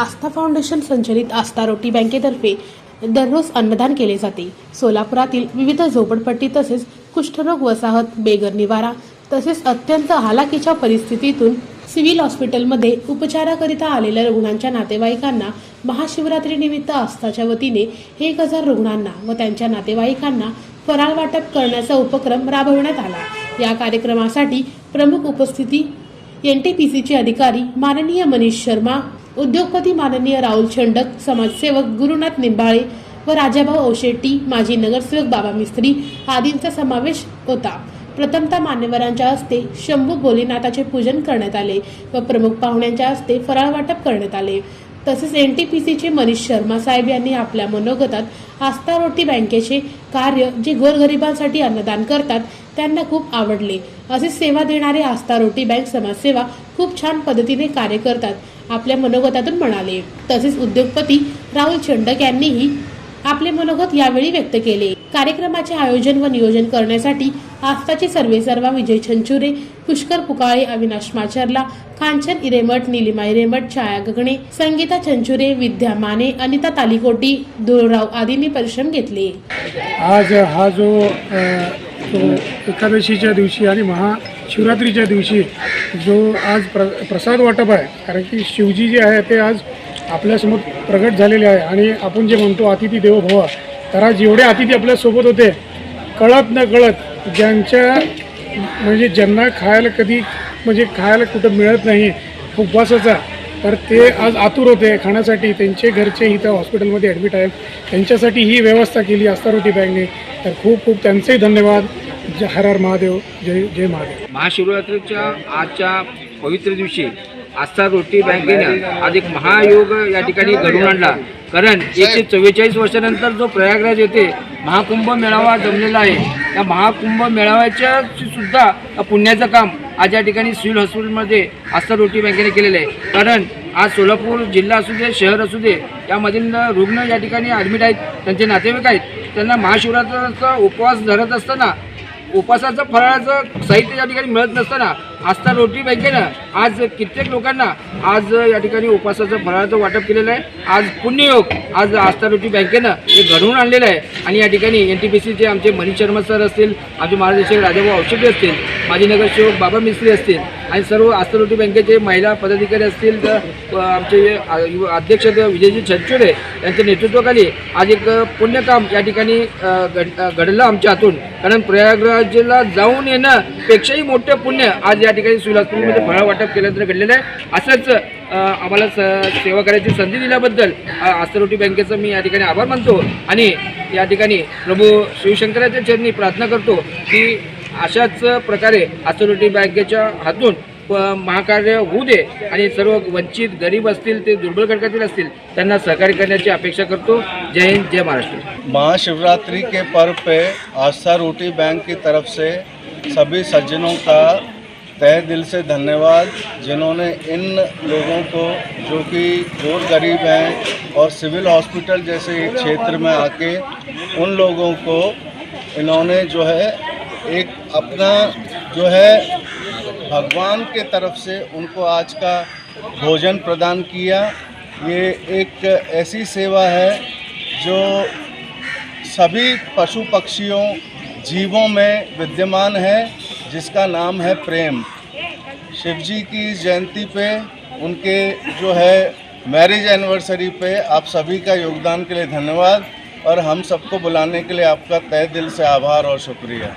आस्था foundation संचलित आस्था रोटी बँकेतर्फे दररोज अन्नदान केले जाते. सोलापुरातील विविध झोपडपट्टी तसेच कुष्ठरोग वसाहत बेगर निवारा तसेच अत्यंत हालाकीच्या परिस्थितीतून सिव्हिल हॉस्पिटलमध्ये उपचाराकरिता आलेल्या रुग्णांच्या नातेवाईकांना महाशिवरात्रीनिमित्त आस्थाच्या वतीने एक हजार रुग्णांना व त्यांच्या नातेवाईकांना फराळ वाटप करण्याचा उपक्रम राबविण्यात आला. या कार्यक्रमासाठी प्रमुख उपस्थिती एन टी पी सीचे अधिकारी माननीय मनीष शर्मा उद्योगपती माननीय राहुल छंडक समाजसेवक गुरुनाथ निंबाळे व राजाभाऊ औशेट्टी माजी नगरसेवक बाबा मिस्त्री आदींचा समावेश होता. प्रथमतः मान्यवरांच्या हस्ते शंभू भोलेनाथाचे पूजन करण्यात आले व प्रमुख पाहुण्यांच्या हस्ते फराळ वाटप करण्यात आले. तसेच एन टी पी सीचे मनीष शर्मा साहेब यांनी आपल्या मनोगतात आस्था रोटी बँकेचे कार्य जे गोरगरिबांसाठी अन्नदान करतात त्यांना खूप आवडले. असे सेवा देणारे आस्था रोटी बँक समाजसेवा खूप छान पद्धतीने कार्य करतात आपल्या मनोगतातून म्हणाले. तसेच उद्योगपती राहुल छंडक यांनीही आपले मनोगत यावेळी व्यक्त केले. कार्यक्रमाचे आयोजन व नियोजन करण्यासाठी आस्थाचे सर्वे सर्वा विजय छंचुरे पुष्कर पुकाळे अविनाश माचरला कांचन इरेमठ निलिमा इरेमठ छाया गगणे संगीता छंचुरे विद्या माने अनिता तालिकोटी धुळराव आदींनी परिश्रम घेतले. आज हा जो एकादशीच्या दिवशी आणि महाशिवरात्रीच्या दिवशी जो आज प्र प्रसाद वाटप आहे कारण की शिवजी जे आहे ते आज आपल्यासमोर प्रगट झालेले आहे आणि आपण जे म्हणतो अतिथी देवो तर आज जेवढे अतिथी आपल्यासोबत होते. कळत न कळत ज्यांच्या म्हणजे ज्यांना खायला कधी म्हणजे खायला कुठं मिळत नाही उपवासाचा तर ते आज आतुर होते खाण्यासाठी. त्यांचे घरचे इथं हॉस्पिटलमध्ये ॲडमिट आहेत. त्यांच्यासाठी ही व्यवस्था केली आस्तारोटी बँकने. तर खूप खूप त्यांचेही धन्यवाद. जय हर हर महादेव जय जय महादेव. महाशिवरात्रीच्या आजच्या पवित्र दिवशी आस्था रोटी बँकेनं आज एक महायोग या ठिकाणी घडवून आणला. कारण एकशे चव्वेचाळीस वर्षानंतर जो प्रयागराज येथे महाकुंभ मेळावा जमलेला आहे त्या महाकुंभ मेळाव्याच्या सुद्धा पुण्याचं काम आज या ठिकाणी सिव्हिल हॉस्पिटलमध्ये आस्था रोटी बँकेने केलेलं आहे. कारण आज सोलापूर जिल्हा असू दे शहर असू दे यामधील रुग्ण या ठिकाणी ॲडमिट आहेत. त्यांचे नातेवाईक आहेत. त्यांना महाशिवरात्रीचा उपवास धरत असताना उपासाचं फराळाचं साहित्य या ठिकाणी मिळत नसताना आस्था रोटी बँकेनं आज कित्येक लोकांना आज या ठिकाणी उपासाचं फराळाचं वाटप केलेलं आहे. आज पुण्ययोग आज आस्था रोटी बँकेनं हे घडवून आणलेलं आहे. आणि या ठिकाणी एन टी पी सीचे आमचे मनीष शर्मा सर असतील आमचे महाराष्ट्र राजाभाऊ औषधी असतील माजी नगरसेवक बाबा मिस्त्री असतील आणि सर्व आस्था बँकेचे महिला पदाधिकारी असतील तर आमचे अध्यक्ष विजयजी छंचुरे यांच्या नेतृत्वाखाली आज एक पुण्यकाम या ठिकाणी घड- घडलं आमच्या हातून. कारण प्रयागराजला जाऊन येणं पेक्षाही मोठं पुण्य आज या ठिकाणी सुलासपूरमध्ये फळा वाटप केल्यानंतर घडलेलं आहे. असंच आम्हाला स सेवा करायची संधी दिल्याबद्दल अ, बँकेचं मी या ठिकाणी आभार मानतो. आणि या ठिकाणी प्रभू शिवशंकराच्या चरणी प्रार्थना करतो की अशाच प्रकारे आस्थरोटी बँकेच्या हातून महाकार्य होऊ दे आणि सर्व वंचित गरीब असतील ते दुर्बल घटकातील असतील त्यांना सहकार्य करण्याची अपेक्षा करतो. जय हिंद जय महाराष्ट्र. महाशिवरात्रि के पर्व पे आस्था रोटी बैंक की तरफ से सभी सज्जनों का तय दिल से धन्यवाद जिन्होंने इन लोगों को जो कि बहुत गरीब हैं और सिविल हॉस्पिटल जैसे एक क्षेत्र में आके उन लोगों को इन्होंने जो है एक अपना जो है भगवान के तरफ़ से उनको आज का भोजन प्रदान किया। ये एक ऐसी सेवा है जो सभी पशु पक्षियों जीवों में विद्यमान है, जिसका नाम है प्रेम। शिव जी की जयंती पे, उनके जो है मैरिज एनिवर्सरी पे आप सभी का योगदान के लिए धन्यवाद और हम सबको बुलाने के लिए आपका तय दिल से आभार और शुक्रिया।